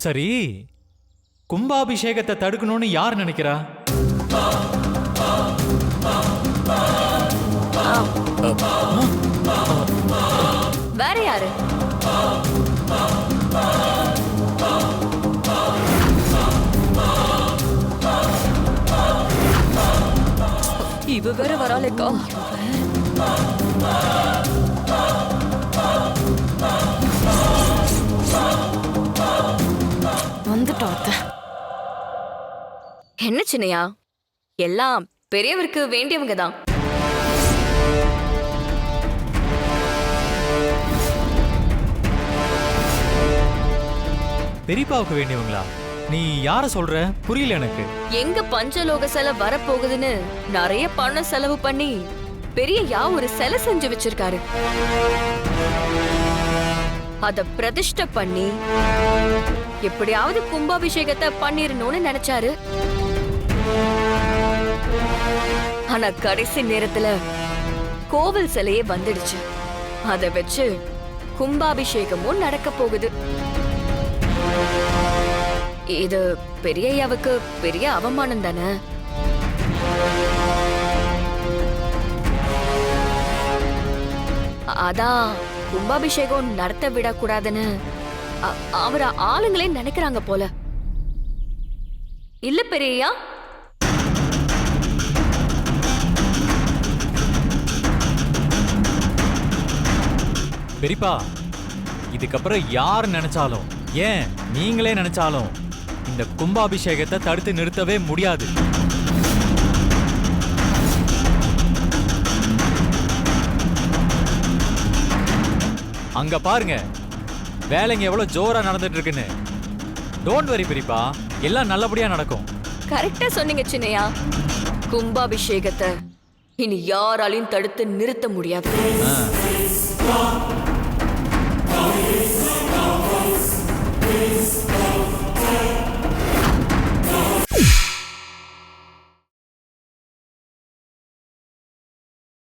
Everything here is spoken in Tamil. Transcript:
சரி கும்பாபிஷேகத்தை தடுக்கணும்னு யார் நினைக்கிறா? வேற யாரு? இவ வேற வராளேக்கா அத்தை என்ன சின்னையா? எல்லாம் பெரியவருக்கு வேண்டியவங்க தான். பெரியப்பாவுக்கு வேண்டியவங்களா? நீ யார சொல்ற? புரியல எனக்கு. எங்க பஞ்சலோக சிலை வரப்போகுதுன்னு நிறைய பணம் செலவு பண்ணி பெரிய யா ஒரு சிலை செஞ்சு வச்சிருக்காரு. அத பிரதிஷ்டை பண்ணி எப்படியாவது கும்பாபிஷேகத்தை பண்ணிரணும்னு நினைச்சாரு. ஆனா கடைசி நேரத்துல கோவில் சிலையே வந்துடுச்சு. அத வச்சு கும்பாபிஷேகமும் நடக்க போகுது. இது பெரியய்யாவுக்கு பெரிய அவமானம் தானே? அதான் கும்பாபிஷேகம் நடத்த விடக்கூடாதுன்னு அவர ஆளுங்களே நினைக்கிறாங்க போல. இல்ல பெரியா பெரியப்பா இதுக்கப்புறம் யார் நினைச்சாலும் ஏன் நீங்களே நினைச்சாலும் இந்த கும்பாபிஷேகத்தை தடுத்து நிறுத்தவே முடியாது. அங்க பாருங்க. வேலைங்க எவ்வளவு ஜோரா நடந்துட்டு இருக்குன்னு டோன்ட் வரி பெரியப்பா எல்லாம் நல்லபடியா நடக்கும். கரெக்டா சொன்னீங்க சின்னையா. கும்பாபிஷேகத்தை இனி யாராலையும் தடுத்து நிறுத்த முடியாது.